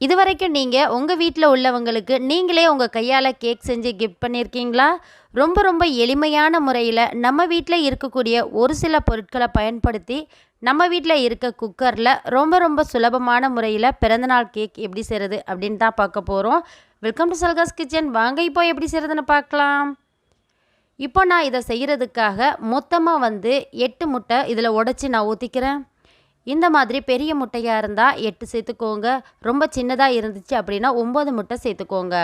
இது வரைக்கும் நீங்கள் உங்கள் வீட்டில் உள்ளவங்களுக்கு நீங்களே உங்கள் கையால் கேக் செஞ்சு கிஃப்ட் பண்ணியிருக்கீங்களா ரொம்ப ரொம்ப எளிமையான முறையில் நம்ம வீட்டில் இருக்கக்கூடிய ஒரு சில பொருட்களை பயன்படுத்தி நம்ம வீட்டில் இருக்க குக்கரில் ரொம்ப ரொம்ப சுலபமான முறையில் பிறந்தநாள் கேக் எப்படி செய்கிறது அப்படின்னு தான் பார்க்க போகிறோம் வெல்கம் டு சல்காஸ் கிச்சன் வாங்க இப்போ எப்படி செய்கிறதுன்னு பார்க்கலாம். இப்போ நான் இதை செய்கிறதுக்காக மொத்தமாக வந்து எட்டு முட்டை இதில் உடச்சி நான் ஊற்றிக்கிறேன் இந்த மாதிரி பெரிய முட்டையாக இருந்தால் எட்டு சேர்த்துக்கோங்க. ரொம்ப சின்னதாக இருந்துச்சு அப்படின்னா ஒம்பது முட்டை சேர்த்துக்கோங்க.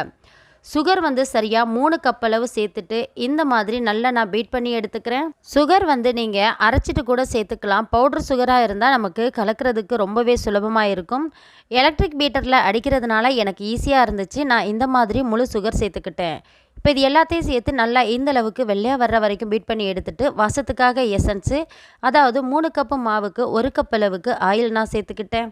சுகர் வந்து சரியாக மூணு கப் அளவு சேர்த்துட்டு இந்த மாதிரி நல்லா நான் பீட் பண்ணி எடுத்துக்கிறேன். சுகர் வந்து நீங்கள் அரைச்சிட்டு கூட சேர்த்துக்கலாம். பவுடர் சுகராக இருந்தால் நமக்கு கலக்கிறதுக்கு ரொம்பவே சுலபமாக இருக்கும். எலக்ட்ரிக் பீட்டரில் அடிக்கிறதுனால எனக்கு ஈஸியாக இருந்துச்சு. நான் இந்த மாதிரி முழு சுகர் சேர்த்துக்கிட்டேன். இப்போ இது எல்லாத்தையும் சேர்த்து நல்லா இந்த அளவுக்கு வெள்ளையாக வர்ற வரைக்கும் பீட் பண்ணி எடுத்துட்டு வசத்துக்காக எசன்ஸு அதாவது மூணு கப்பு மாவுக்கு ஒரு கப் அளவுக்கு ஆயில் நான் சேர்த்துக்கிட்டேன்.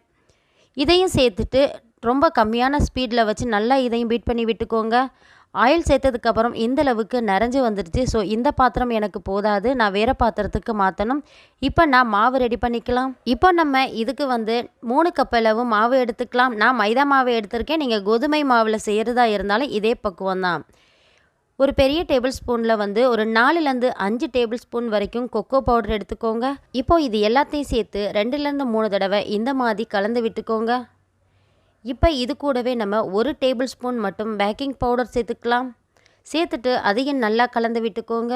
இதையும் சேர்த்துட்டு ரொம்ப கம்மியான ஸ்பீடில் வச்சு நல்லா இதையும் பீட் பண்ணி விட்டுக்கோங்க. ஆயில் சேர்த்ததுக்கப்புறம் இந்த அளவுக்கு நிறைஞ்சு வந்துடுச்சு ஸோ இந்த பாத்திரம் எனக்கு போதாது. நான் வேறு பாத்திரத்துக்கு மாற்றணும் இப்போ நான் மாவு ரெடி பண்ணிக்கலாம். இப்போ நம்ம இதுக்கு வந்து மூணு கப் அளவு மாவு எடுத்துக்கலாம். நான் மைதா மாவு எடுத்திருக்கேன். நீங்கள் கோதுமை மாவில் செய்கிறதா இருந்தாலும் இதே பக்குவம் தான் ஒரு பெரிய டேபிள் ஸ்பூனில் வந்து ஒரு நாலுலேருந்து அஞ்சு டேபிள் ஸ்பூன் வரைக்கும் கொக்கோ பவுடர் எடுத்துக்கோங்க. இப்போ இது எல்லாத்தையும் சேர்த்து ரெண்டுலேருந்து மூணு தடவை இந்த மாதிரி கலந்து விட்டுக்கோங்க. இப்போ இது கூடவே நம்ம ஒரு டேபிள் ஸ்பூன் மட்டும் பேக்கிங் பவுடர் சேர்த்துக்கலாம். சேர்த்துட்டு அதையும் நல்லா கலந்து விட்டுக்கோங்க.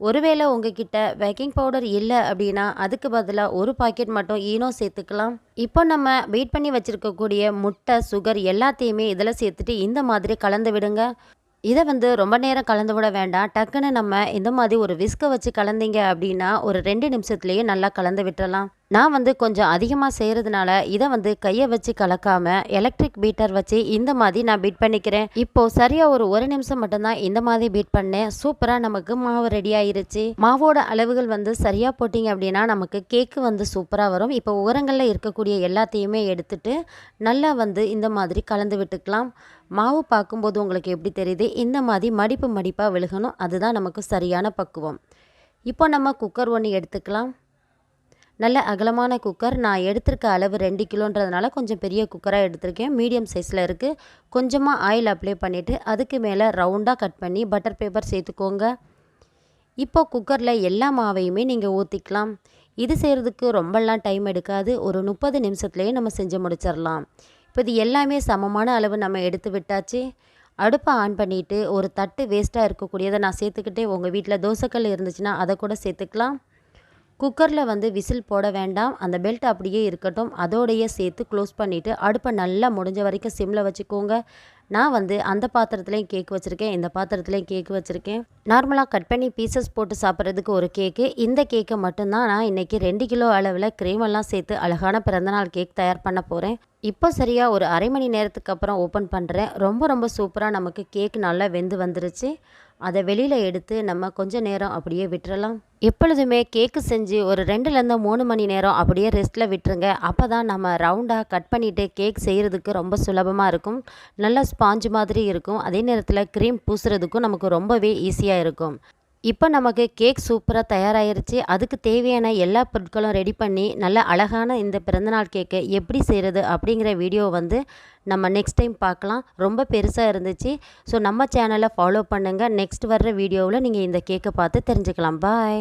ஒருவேளை உங்ககிட்ட பேக்கிங் பவுடர் இல்லை அப்படின்னா அதுக்கு பதிலாக ஒரு பாக்கெட் மட்டும் ஈனோ சேர்த்துக்கலாம். இப்போ நம்ம வெயிட் பண்ணி வச்சுருக்கக்கூடிய முட்டை சுகர் எல்லாத்தையுமே இதில் சேர்த்துட்டு இந்த மாதிரி கலந்து விடுங்க. இதை வந்து ரொம்ப நேரம் கலந்து விட வேண்டாம். டக்குன்னு நம்ம இந்த மாதிரி ஒரு விஸ்கை வச்சு கலந்தீங்க அப்படின்னா ஒரு ரெண்டு நிமிஷத்துலேயே நல்லா கலந்து விட்டுறலாம். நான் வந்து கொஞ்சம் அதிகமாக செய்கிறதுனால இதை வந்து கையை வச்சு கலக்காமல் எலக்ட்ரிக் பீட்டர் வச்சு இந்த மாதிரி நான் பீட் பண்ணிக்கிறேன். இப்போது சரியாக ஒரு ஒரு நிமிஷம் மட்டும்தான் இந்த மாதிரி பீட் பண்ணேன். சூப்பராக நமக்கு மாவு ரெடி ஆயிருச்சு. மாவோட அளவுகள் வந்து சரியாக போட்டிங்க அப்படின்னா நமக்கு கேக்கு வந்து சூப்பராக வரும். இப்போ உரங்களில் இருக்கக்கூடிய எல்லாத்தையுமே எடுத்துட்டு நல்லா வந்து இந்த மாதிரி கலந்து விட்டுக்கலாம். மாவு பார்க்கும்போது உங்களுக்கு எப்படி தெரியுது? இந்த மாதிரி மடிப்பு மடிப்பாக விழுகணும். அதுதான் நமக்கு சரியான பக்குவம். இப்போ நம்ம குக்கர் ஒன்று எடுத்துக்கலாம். நல்ல அகலமான குக்கர் நான் எடுத்திருக்க அளவு ரெண்டு கிலோன்றதுனால கொஞ்சம் பெரிய குக்கராக எடுத்திருக்கேன். மீடியம் சைஸில் இருக்குது கொஞ்சமாக ஆயில் அப்ளை பண்ணிவிட்டு அதுக்கு மேலே ரவுண்டாக கட் பண்ணி பட்டர் பேப்பர் சேர்த்துக்கோங்க. இப்போ குக்கரில் எல்லா மாவையுமே நீங்கள் ஊற்றிக்கலாம் இது செய்கிறதுக்கு ரொம்பலாம் டைம் எடுக்காது. ஒரு முப்பது நிமிஷத்துலேயே நம்ம செஞ்சு முடிச்சிடலாம் இப்போ இது எல்லாமே சமமான அளவு நம்ம எடுத்து விட்டாச்சு. அடுப்பை ஆன் பண்ணிவிட்டு ஒரு தட்டு வேஸ்ட்டாக இருக்கக்கூடியதை நான் சேர்த்துக்கிட்டே உங்கள் வீட்டில் தோசைக்கல் இருந்துச்சுன்னா அதை கூட சேர்த்துக்கலாம். குக்கரில் வந்து விசில் போட வேண்டாம். அந்த பெல்ட் அப்படியே இருக்கட்டும். அதோடையே சேர்த்து க்ளோஸ் பண்ணிவிட்டு அடுப்பை நல்லா முடிஞ்ச வரைக்கும் சிம்மில் வச்சுக்கோங்க. நான் வந்து அந்த பாத்திரத்துலேயும் கேக் வச்சுருக்கேன். இந்த பாத்திரத்துலேயும் கேக் வச்சுருக்கேன். நார்மலாக கட் பண்ணி பீசஸ் போட்டு சாப்பிட்றதுக்கு ஒரு கேக்கு. இந்த கேக்கை மட்டும்தான் நான் இன்றைக்கி ரெண்டு கிலோ அளவில் க்ரீமெல்லாம் சேர்த்து அழகான பிறந்தநாள் கேக் தயார் பண்ண போகிறேன் இப்போ சரியாக ஒரு அரை மணி நேரத்துக்கு அப்புறம் ஓப்பன் பண்ணுறேன் ரொம்ப ரொம்ப சூப்பராக நமக்கு கேக் நல்லா வெந்து வந்துருச்சு. அதை வெளியில் எடுத்து நம்ம கொஞ்சம் நேரம் அப்படியே விட்டுறலாம். எப்பொழுதுமே கேக்கு செஞ்சு ஒரு ரெண்டுலேருந்து மூணு மணி நேரம் அப்படியே ரெஸ்ட்டில் விட்டுருங்க. அப்போ தான் நம்ம ரவுண்டாக கட் பண்ணிவிட்டு கேக் செய்கிறதுக்கு ரொம்ப சுலபமாக இருக்கும். நல்லா ஸ்பாஞ்சு மாதிரி இருக்கும். அதே நேரத்தில் க்ரீம் பூசுறதுக்கும் நமக்கு ரொம்பவே ஈஸியாக இருக்கும். இப்போ நமக்கு கேக் சூப்பராக தயாராகிருச்சு அதுக்கு தேவையான எல்லா பொருட்களும் ரெடி பண்ணி நல்ல அழகான இந்த பிறந்தநாள் கேக்கை எப்படி செய்கிறது அப்படிங்கிற வீடியோ வந்து நம்ம நெக்ஸ்ட் டைம் பார்க்கலாம். ரொம்ப பெருசாக இருந்துச்சு. ஸோ நம்ம சேனலை ஃபாலோ பண்ணுங்கள் நெக்ஸ்ட் வர்ற வீடியோவில் நீங்கள் இந்த கேக்கை பார்த்து தெரிஞ்சுக்கலாம். பாய்